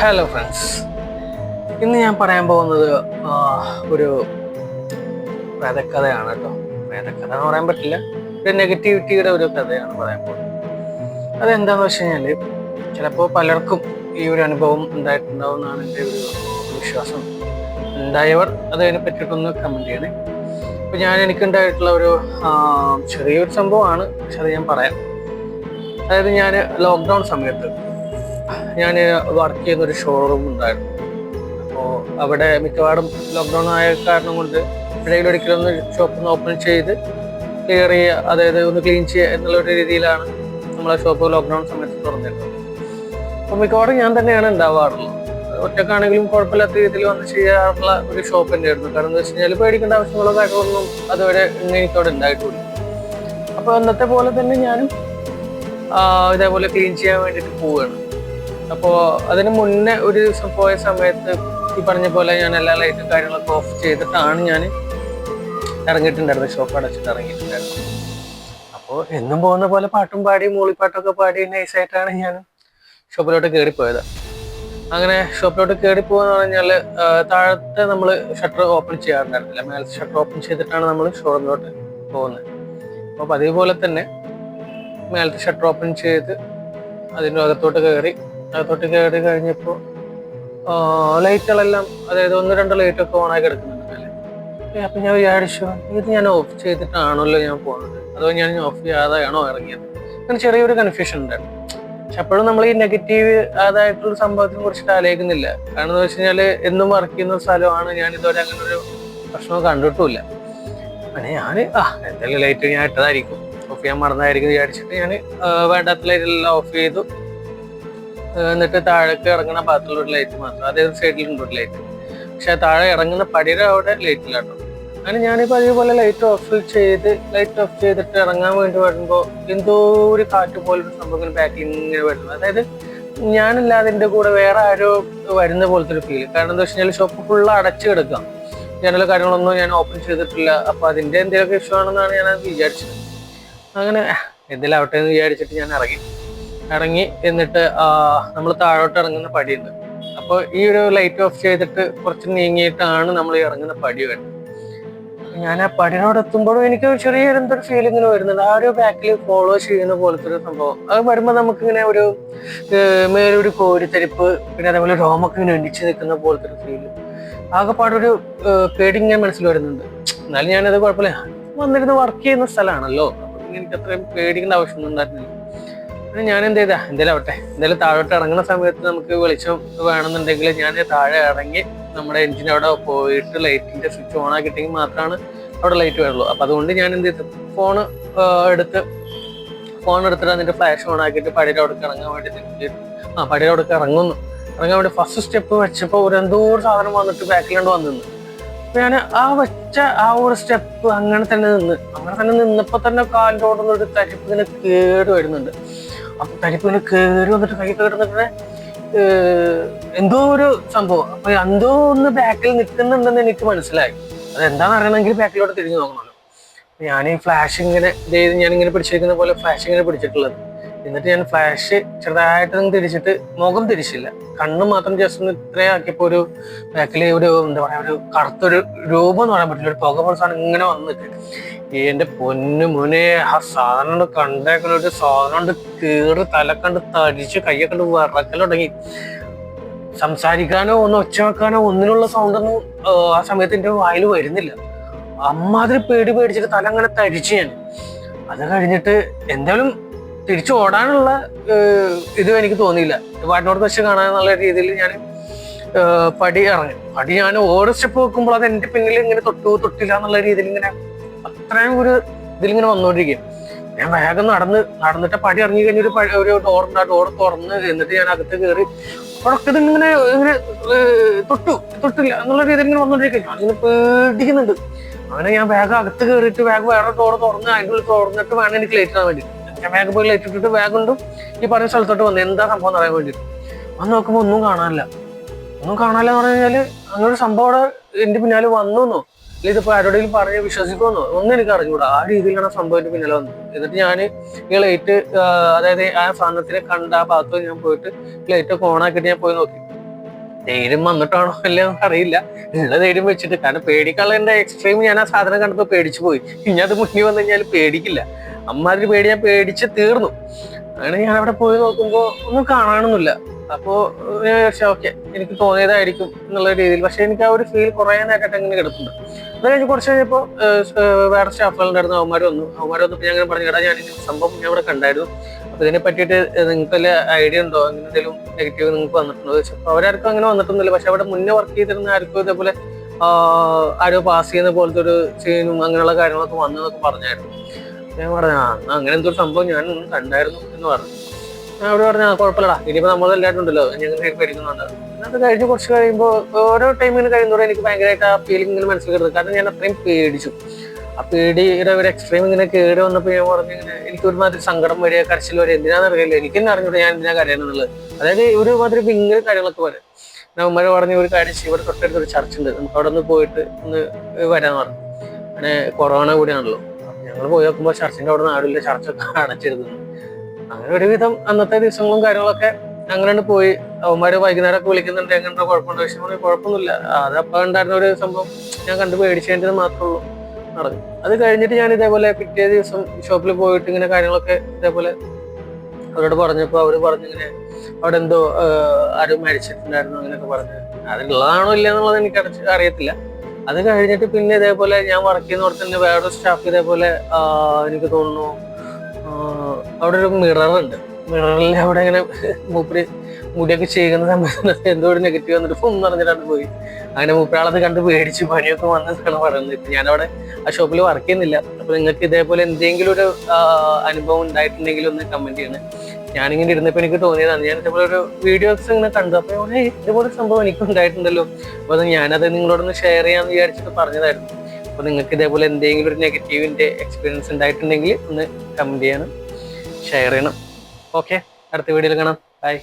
Hello friends ഇന്ന് ഞാൻ പറയാൻ പോകുന്നത് ഒരു പ്രേതക്കഥയാണ് കേട്ടോ. പ്രേതക്കഥ എന്ന് പറയാൻ പറ്റില്ല. ഒരു നെഗറ്റിവിറ്റിയുടെ ഒരു കഥയാണ് പറയാൻ പോകുന്നത്. അതെന്താന്ന് വെച്ച് കഴിഞ്ഞാൽ ചിലപ്പോൾ പലർക്കും ഈ ഒരു അനുഭവം ഉണ്ടായിട്ടുണ്ടാവും എന്നാണ് എന്റെ ഒരു വിശ്വാസം. ഉണ്ടായവർ അതിനെ പറ്റിയിട്ടൊന്ന് കമന്റ് ചെയ്യണേ. അപ്പം ഞാൻ എനിക്കുണ്ടായിട്ടുള്ള ഒരു ചെറിയൊരു സംഭവമാണ്. പക്ഷെ അത് ഞാൻ പറയാം. അതായത് ഞാൻ ലോക്ക്ഡൗൺ സമയത്ത് ഞാൻ വർക്ക് ചെയ്യുന്ന ഒരു ഷോറൂം ഉണ്ടായിരുന്നു. അപ്പോൾ അവിടെ മിക്കവാറും ലോക്ക്ഡൗൺ ആയ കാരണം കൊണ്ട് ഇടയിൽ ഒരിക്കലും ഒന്ന് ഷോപ്പ് ഒന്ന് ഓപ്പൺ ചെയ്ത് ക്ലിയർ ചെയ്യുക അതായത് ഒന്ന് ക്ലീൻ ചെയ്യുക എന്നുള്ള ഒരു രീതിയിലാണ് നമ്മളെ ഷോപ്പ് ലോക്ക്ഡൗൺ സമയത്ത് തുറന്നിരുന്നത്. അപ്പോൾ മിക്കവാറും ഞാൻ തന്നെയാണ് ഉണ്ടാവാറുള്ളത്. ഒറ്റക്കാണെങ്കിലും കുഴപ്പമില്ലാത്ത രീതിയിൽ വന്ന് ചെയ്യാറുള്ള ഒരു ഷോപ്പ് തന്നെയായിരുന്നു. കാരണം എന്താ വെച്ച് കഴിഞ്ഞാൽ പേടിക്കേണ്ട ആവശ്യമുള്ള കാര്യങ്ങളൊന്നും അതുവരെ എനിക്കവിടെ ഉണ്ടായിട്ടുണ്ട് അപ്പോൾ അന്നത്തെ പോലെ തന്നെ ഞാനും ഇതേപോലെ ക്ലീൻ ചെയ്യാൻ വേണ്ടിയിട്ട് പോവുകയാണ്. അപ്പോൾ അതിന് മുന്നേ ഒരു ദിവസം പോയ സമയത്ത് ഈ പറഞ്ഞ പോലെ ഞാൻ എല്ലാ ലൈറ്റും കാര്യങ്ങളൊക്കെ ഓഫ് ചെയ്തിട്ടാണ് ഞാൻ ഇറങ്ങിയിട്ടുണ്ടായിരുന്നത്. ഷോപ്പ് അടച്ചിട്ട് ഇറങ്ങിയിട്ടുണ്ടായിരുന്നു അപ്പോൾ എന്നും പോകുന്ന പോലെ പാട്ടും പാടി മൂളിപ്പാട്ടൊക്കെ പാടി നൈസായിട്ടാണ് ഞാൻ ഷോപ്പിലോട്ട് കയറിപ്പോയത് അങ്ങനെ ഷോപ്പിലോട്ട് കയറി പോകുന്ന പറഞ്ഞാൽ താഴത്തെ നമ്മൾ ഷട്ടർ ഓപ്പൺ ചെയ്യാറുണ്ടായിരുന്നില്ല. മേലത്തെ ഷട്ടർ ഓപ്പൺ ചെയ്തിട്ടാണ് നമ്മൾ ഷോറൂമിലോട്ട് പോകുന്നത്. അപ്പോൾ പതിവ് പോലെ തന്നെ മേലത്തെ ഷട്ടർ ഓപ്പൺ ചെയ്ത് അതിന്റെ അകത്തോട്ട് കയറി അകത്തോട്ട് കയറി കഴിഞ്ഞപ്പോൾ ലൈറ്റുകളെല്ലാം അതായത് ഒന്ന് രണ്ട് ലൈറ്റൊക്കെ ഓണായി കിടക്കുന്നുണ്ട് അല്ലേ അപ്പം ഞാൻ വിചാരിച്ചു ഇത് ഞാൻ ഓഫ് ചെയ്തിട്ടാണല്ലോ ഞാൻ പോകുന്നത് അതോ ഞാൻ ഓഫ് ചെയ്യാതെയാണോ ഇറങ്ങിയത്? അങ്ങനെ ചെറിയൊരു കൺഫ്യൂഷൻ ഉണ്ടായിരുന്നു. പക്ഷെ അപ്പോഴും നമ്മൾ ഈ നെഗറ്റീവ് അതായിട്ടുള്ള സംഭവത്തിനെ കുറിച്ചിട്ട് ആലോചിക്കുന്നില്ല. കാരണം എന്ന് വെച്ച് എന്നും വർക്ക് ചെയ്യുന്ന സ്ഥലമാണ്. ഞാൻ ഇതുവരെ അങ്ങനെ ഒരു പ്രശ്നം കണ്ടിട്ടുമില്ല. അങ്ങനെ ഞാൻ ആ എന്തായാലും ലൈറ്റ് ഞാൻ ഇട്ടതായിരിക്കും. ഓഫ് ചെയ്യാൻ മറന്നായിരിക്കും വിചാരിച്ചിട്ട് ഞാൻ വേണ്ടാത്ത ലൈറ്റെല്ലാം ഓഫ് ചെയ്തു. എന്നിട്ട് താഴേക്ക് ഇറങ്ങുന്ന ഭാഗത്തുള്ള ഒരു ലൈറ്റ് മാത്രം. അതേ സൈഡിലുണ്ട് ഒരു ലൈറ്റ് പക്ഷെ താഴെ ഇറങ്ങുന്ന പടിയുടെ അവിടെ ലൈറ്റ് ഇല്ലാട്ടോ അങ്ങനെ ഞാനിപ്പോൾ അതേപോലെ ലൈറ്റ് ഓഫ് ചെയ്ത് ലൈറ്റ് ഓഫ് ചെയ്തിട്ട് ഇറങ്ങാൻ വേണ്ടി വരുമ്പോൾ എന്തോ ഒരു കാറ്റ് പോലൊരു സംഭവം ബാക്കിൽ ഇങ്ങനെ വരുന്നു. അതായത് ഞാനല്ലാതെ എന്റെ കൂടെ വേറെ ആരോ വരുന്ന പോലത്തെ ഒരു ഫീൽ കാരണം എന്താ വെച്ച് കഴിഞ്ഞാൽ ഷോപ്പ് ഫുള്ള് അടച്ചു കിടക്കാം ജനൽ കാര്യങ്ങളൊന്നും ഞാൻ ഓപ്പൺ ചെയ്തിട്ടില്ല. അപ്പോൾ അതിന്റെ എന്തെങ്കിലുമൊക്കെ ഇഷ്യൂ ആണെന്നാണ് ഞാൻ വിചാരിച്ചത്. അങ്ങനെ എന്തെങ്കിലും ആവട്ടെ എന്ന് വിചാരിച്ചിട്ട് ഞാൻ ഇറങ്ങി. ഇറങ്ങി എന്നിട്ട് നമ്മൾ താഴോട്ട് ഇറങ്ങുന്ന പടിയുണ്ട്. അപ്പോൾ ഈ ഒരു ലൈറ്റ് ഓഫ് ചെയ്തിട്ട് കുറച്ച് നീങ്ങിയിട്ടാണ് നമ്മൾ ഇറങ്ങുന്ന പടി വരുന്നത്. ഞാൻ ആ പടിനോട് എത്തുമ്പോഴും എനിക്ക് ചെറിയൊരു എന്തൊരു വരുന്നത് വരുന്നുണ്ട്. ആ ഒരു ബാക്കിൽ ഫോളോ ചെയ്യുന്ന പോലത്തെ ഒരു സംഭവം. അത് വരുമ്പോൾ നമുക്കിങ്ങനെ ഒരു മേലൊരു കോരിത്തരിപ്പ് പിന്നെ അതേപോലെ രോമൊക്കെ ഇങ്ങനെ എണ്ണിച്ച് നിൽക്കുന്ന പോലത്തെ ഒരു ഫീൽ ആകെപ്പാടൊരു പേടി ഇങ്ങനെ മനസ്സിൽ വരുന്നുണ്ട്. എന്നാലും ഞാനത് കുഴപ്പമില്ല. വന്നിരുന്ന് വർക്ക് ചെയ്യുന്ന സ്ഥലമാണല്ലോ. അപ്പൊ എനിക്ക് അത്രയും പേടിക്കേണ്ട ആവശ്യമൊന്നും ഉണ്ടായിരുന്നില്ല. ഞാൻ എന്ത് ചെയ്താ? എന്തായാലും ആവട്ടെ. എന്തായാലും താഴോട്ട് ഇറങ്ങുന്ന സമയത്ത് നമുക്ക് വെളിച്ചം വേണമെന്നുണ്ടെങ്കിൽ ഞാൻ താഴെ ഇറങ്ങി നമ്മുടെ എഞ്ചിൻ അവിടെ പോയിട്ട് ലൈറ്റിന്റെ സ്വിച്ച് ഓൺ ആക്കിയിട്ടെങ്കിൽ മാത്രമാണ് അവിടെ ലൈറ്റ് വരുള്ളൂ അപ്പൊ അതുകൊണ്ട് ഞാൻ എന്ത് ചെയ്തു? ഫോൺ എടുത്ത് ഫോൺ എടുത്തിട്ട് അതിന്റെ ഫ്ലാഷ് ഓൺ ആക്കിയിട്ട് പടിയുടെ അവിടെ ഇറങ്ങാൻ വേണ്ടി ആ പടിയുടെ അവിടെ ഇറങ്ങുന്നു. ഇറങ്ങാൻ വേണ്ടി ഫസ്റ്റ് സ്റ്റെപ്പ് വെച്ചപ്പോൾ ഒരു എന്തോ ഒരു സാധനം വന്നിട്ട് ബാക്കിലുണ്ട് വന്നു അപ്പൊ ഞാൻ ആ വെച്ച ആ ഒരു സ്റ്റെപ്പ് അങ്ങനെ തന്നെ നിന്ന്. അങ്ങനെ തന്നെ നിന്നപ്പോ തന്നെ കാലിന്റെ ഓടുന്ന ഒരു തരിപ്പ് ഇങ്ങനെ കേട് വരുന്നുണ്ട്. അപ്പൊ കയറി വന്നിട്ട് കൈ കയറുന്നിട്ട് എന്തോ ഒരു സംഭവം. അപ്പൊ എന്തോ ഒന്ന് ബാക്കിൽ നിൽക്കുന്നുണ്ടെന്ന് എനിക്ക് മനസ്സിലായി. അത് എന്താണെന്ന് അറിയണമെങ്കിൽ ബാക്കിലോട്ട് തിരിഞ്ഞു നോക്കണമല്ലോ. ഞാൻ ഈ ഫ്ലാഷ് ഇങ്ങനെ ഞാൻ ഇങ്ങനെ പിടിച്ചിരിക്കുന്ന പോലെ ഫ്ലാഷ് ഇങ്ങനെ പിടിച്ചിട്ടുള്ളത്. എന്നിട്ട് ഞാൻ ഫ്ലാഷ് ചെറുതായിട്ട് തിരിച്ചിട്ട് മുഖം തിരിച്ചില്ല. കണ്ണ് മാത്രം ജസ്റ്റ് ഒന്ന് ഇത്രയാക്കിയപ്പോ ഒരു ബാക്കിൽ ഒരു എന്താ പറയാ ഒരു കറുത്തൊരു രൂപം എന്ന് പറയാൻ പറ്റില്ല. ഒരു പുക സാധനം ഇങ്ങനെ വന്ന് എന്റെ പൊന്നു മുനെ ആ സാധനം കൊണ്ട് കണ്ടേക്കണ ഒരു സാധനം കൊണ്ട് കീറി തല കണ്ട് തടിച്ച് കയ്യൊക്കെ കണ്ട് വിറക്കൽ തുടങ്ങി. സംസാരിക്കാനോ ഒന്ന് ഒച്ച വെക്കാനോ ഒന്നിനുള്ള സൗണ്ടൊന്നും ആ സമയത്ത് എന്റെ വായിൽ വരുന്നില്ല. അമ്മാതിരി പേടി പേടിച്ചിട്ട് തല അങ്ങനെ തരിച്ചു ഞാൻ. അത് കഴിഞ്ഞിട്ട് എന്തായാലും തിരിച്ചു ഓടാനുള്ള ഇത് എനിക്ക് തോന്നിയില്ല. വാട്ടിനോട് വെച്ച് നല്ല രീതിയിൽ ഞാൻ പടി ഇറങ്ങി. പടി ഞാൻ ഓരോ സ്റ്റെപ്പ് വെക്കുമ്പോൾ അത് എന്റെ പിന്നിൽ ഇങ്ങനെ തൊട്ടു തൊട്ടില്ല എന്നുള്ള രീതിയിൽ ഇങ്ങനെ അത്രയും ഒരു ഇതിലിങ്ങനെ വന്നുകൊണ്ടിരിക്കും ഞാൻ വേഗം നടന്ന് നടന്നിട്ട് പടി ഇറങ്ങി കഴിഞ്ഞ ഒരു ഒരു ഡോറുണ്ട് ആ ഡോർ തുറന്ന് എന്നിട്ട് ഞാൻ അകത്ത് കയറി അവിടൊക്കെ ഇതിങ്ങനെ ഇങ്ങനെ തൊട്ടു തൊട്ടില്ല എന്നുള്ള രീതിയിൽ ഇങ്ങനെ വന്നോണ്ടിരിക്കും അതിന് പേടിക്കുന്നുണ്ട്. അങ്ങനെ ഞാൻ വേഗം അകത്ത് കയറിയിട്ട് വേഗം വേറെ ഡോർ തുറന്ന് അതിന്റെ ഉള്ളിൽ തുറന്നിട്ട് വേണം എനിക്ക് ലേറ്റ് ആവാൻ വേണ്ടി ഞാൻ വേഗം പോയി ലൈറ്റ് ഇട്ടിട്ട് വേഗം ഉണ്ടും ഈ പറഞ്ഞ സ്ഥലത്തോട്ട് വന്നു. എന്താ സംഭവം എന്ന് അറിയാൻ വേണ്ടിയിട്ട്. വന്ന് നോക്കുമ്പോൾ ഒന്നും കാണാനില്ല. ഒന്നും കാണാനില്ല എന്ന് പറഞ്ഞു കഴിഞ്ഞാൽ അങ്ങനെ ഒരു സംഭവം അവിടെ എന്റെ പിന്നാലെ വന്നു എന്നോ? അല്ലെങ്കിൽ ഇതിപ്പോ ആരോടെങ്കിലും പറഞ്ഞ് വിശ്വസിക്കുമെന്നോ ഒന്നും എനിക്ക് അറിഞ്ഞൂടാ ആ രീതിയിലാണ് ആ സംഭവം എന്റെ പിന്നാലെ വന്നത്. എന്നിട്ട് ഞാൻ ഈ ലൈറ്റ് അതായത് ആ സാധനത്തിനെ കണ്ട ആ ഭാഗത്ത് ഞാൻ പോയിട്ട് ലൈറ്റ് ഒക്കെ ഓൺ ആക്കിയിട്ട് ഞാൻ പോയി നോക്കി. ധൈര്യം വന്നിട്ടാണോ അല്ലേ അറിയില്ല. ഉള്ള ധൈര്യം വെച്ചിട്ട്. കാരണം പേടിക്കാനുള്ള എക്സ്ട്രീം ഞാൻ ആ സാധനം കണ്ടപ്പോൾ പേടിച്ചു പോയി. ഇനി അത് മുന്നിൽ വന്നു കഴിഞ്ഞാൽ പേടിക്കില്ല. അമ്മാതിരി പേടി ഞാൻ പേടിച്ച് തീർന്നു. അങ്ങനെ ഞാൻ അവിടെ പോയി നോക്കുമ്പോൾ ഒന്നും കാണാനൊന്നുമില്ല. അപ്പോ ഞാൻ ഓക്കെ. എനിക്ക് തോന്നിയതായിരിക്കും എന്നുള്ള രീതിയിൽ. പക്ഷെ എനിക്ക് ആ ഒരു ഫീൽ കുറേ നേരമായിട്ട് അങ്ങനെ കിടക്കുന്നുണ്ട് അത് കഴിഞ്ഞ് കുറച്ച് കഴിഞ്ഞപ്പോൾ വേറെ സ്റ്റാഫുകളുണ്ടായിരുന്നു അവന്മാർ വന്നു. അവന്മാർ വന്നപ്പോൾ ഞാൻ അങ്ങനെ പറഞ്ഞു കേട്ടാ ഞാൻ സംഭവം ഞാൻ ഇവിടെ കണ്ടായിരുന്നു. ഇതിനെ പറ്റിയിട്ട് നിങ്ങൾക്ക് വല്ല ഐഡിയ ഉണ്ടോ? അങ്ങനെ എന്തെങ്കിലും നെഗറ്റീവ് നിങ്ങൾക്ക് വന്നിട്ടുണ്ടോ? എന്ന് ചോദിച്ചു അപ്പൊ അവരാർക്കും അങ്ങനെ വന്നിട്ടൊന്നുമില്ല. പക്ഷെ അവിടെ മുന്നേ വർക്ക് ചെയ്തിരുന്ന ആർക്കും ഇതേപോലെ ആരോ പാസ് ചെയ്യുന്ന പോലത്തെ ഒരു സീനും അങ്ങനെയുള്ള കാര്യങ്ങളൊക്കെ വന്നതൊക്കെ പറഞ്ഞായിരുന്നു. ഞാൻ പറഞ്ഞു ആ അങ്ങനെ എന്തോ സംഭവം ഞാൻ കണ്ടായിരുന്നു എന്ന് പറഞ്ഞു. ഞാൻ അവിടെ പറഞ്ഞു ആ കുഴപ്പമില്ലടാ. ഇനിയിപ്പോൾ നമ്മളെല്ലാവരും ഉണ്ടല്ലോ. ഞങ്ങൾ പേടിക്കുന്നുണ്ട് അത് കഴിഞ്ഞ് കുറച്ച് കഴിയുമ്പോൾ ഓരോ ടൈമിന് കഴിയുന്നതോടെ എനിക്ക് ഭയങ്കരമായിട്ട് ആ ഫീലിംഗ് ഇങ്ങനെ മനസ്സിൽ കാരണം ഞാൻ അത്രയും പേടിച്ചു. ആ പേടിയുടെ ഒരു എക്സ്ട്രീം ഇങ്ങനെ കേട് വന്നപ്പോൾ ഞാൻ പറഞ്ഞു ഇങ്ങനെ എനിക്ക് ഒരുമാതിരി സങ്കടം വരിക കരച്ചിൽ വരെ എന്തിനാന്ന് അറിയില്ല. എനിക്ക് തന്നെ അറിഞ്ഞൂടെ ഞാൻ എന്തിനാ കരയാനുള്ളത് അതായത് ഒരുമാതിരി ഭയങ്കര കാര്യങ്ങളൊക്കെ വരെ. ഉമ്മ പറഞ്ഞ ഒരു കാര്യം ഇവിടെ തൊട്ടടുത്ത് ഒരു ചർച്ച ഉണ്ട്. നമുക്ക് അവിടെ ഒന്ന് പോയിട്ട് ഒന്ന് വരാന്ന് പറഞ്ഞു. അങ്ങനെ കൊറോണ കൂടിയാണല്ലോ. ഞങ്ങൾ പോയി നോക്കുമ്പോൾ ചർച്ചിന്റെ അവിടെ നിന്ന് ആരുമില്ല. ചർച്ചൊക്കെ അടച്ചിരുന്നു അങ്ങനെ ഒരുവിധം അന്നത്തെ ദിവസങ്ങളും കാര്യങ്ങളൊക്കെ അങ്ങനെ പോയി. അവന്മാര് വൈകുന്നേരം ഒക്കെ വിളിക്കുന്നുണ്ട്. എങ്ങനെ കുഴപ്പമുണ്ടോ? പക്ഷെ കുഴപ്പമൊന്നുമില്ല. അത് ഉണ്ടായിരുന്ന ഒരു സംഭവം ഞാൻ കണ്ട് പേടിച്ചതിന്റെ മാത്രമേ ഉള്ളൂ. നടന്നു അത് കഴിഞ്ഞിട്ട് ഞാൻ ഇതേപോലെ പിറ്റേ ദിവസം ഷോപ്പിൽ പോയിട്ട് ഇങ്ങനെ കാര്യങ്ങളൊക്കെ ഇതേപോലെ അവരോട് പറഞ്ഞപ്പോൾ അവർ പറഞ്ഞിങ്ങനെ അവിടെ എന്തോ ആരും മരിച്ചിട്ടുണ്ടായിരുന്നു അങ്ങനെയൊക്കെ പറഞ്ഞു. അതിലുള്ളതാണോ ഇല്ല എന്നുള്ളത് എനിക്ക് അടച്ച് അറിയത്തില്ല. അത് കഴിഞ്ഞിട്ട് പിന്നെ ഇതേപോലെ ഞാൻ വർക്ക് ചെയ്യുന്നിടത്ത് തന്നെ വേറൊരു സ്റ്റാഫ് ഇതേപോലെ എനിക്ക് തോന്നുന്നു അവിടെ ഒരു മിററുണ്ട് മിററിൽ അവിടെ ഇങ്ങനെ മൂപ്പര് മുടിയൊക്കെ ചെയ്യുന്ന സമയത്ത് എന്തോ ഒരു നെഗറ്റീവ് വന്നിട്ട് ഫും പറഞ്ഞിട്ടാണ് പോയി. അങ്ങനെ മൂപ്പരാളത് കണ്ട് പേടിച്ച് പനിയൊക്കെ വന്നതാണ് പറയുന്നത്. ഇപ്പം ഞാനവിടെ ആ ഷോപ്പിൽ വർക്ക് ചെയ്യുന്നില്ല. അപ്പം നിങ്ങൾക്ക് ഇതേപോലെ എന്തെങ്കിലും ഒരു അനുഭവം ഉണ്ടായിട്ടുണ്ടെങ്കിൽ ഒന്ന് കമന്റ് ചെയ്യണേ. ഞാനിങ്ങനെ ഇരുന്നപ്പോൾ എനിക്ക് തോന്നിയതാണ്. ഞാൻ ഇതേപോലെ ഒരു വീഡിയോസ് ഇങ്ങനെ കണ്ടു. അപ്പോൾ ഞാൻ, "ഏയ്, ഇതേപോലെ സംഭവം എനിക്ക് ഉണ്ടായിട്ടുണ്ടല്ലോ. അപ്പോൾ അത് ഞാനത് നിങ്ങളോടൊന്ന് ഷെയർ ചെയ്യാമെന്ന് വിചാരിച്ചിട്ട് പറഞ്ഞതായിരുന്നു. അപ്പോൾ നിങ്ങൾക്ക് ഇതേപോലെ എന്തെങ്കിലും ഒരു നെഗറ്റീവിന്റെ എക്സ്പീരിയൻസ് ഉണ്ടായിട്ടുണ്ടെങ്കിൽ ഒന്ന് കമന്റ് ചെയ്യണം ഷെയർ ചെയ്യണം. ഓക്കെ അടുത്ത വീഡിയോയിൽ കാണാം. ബൈ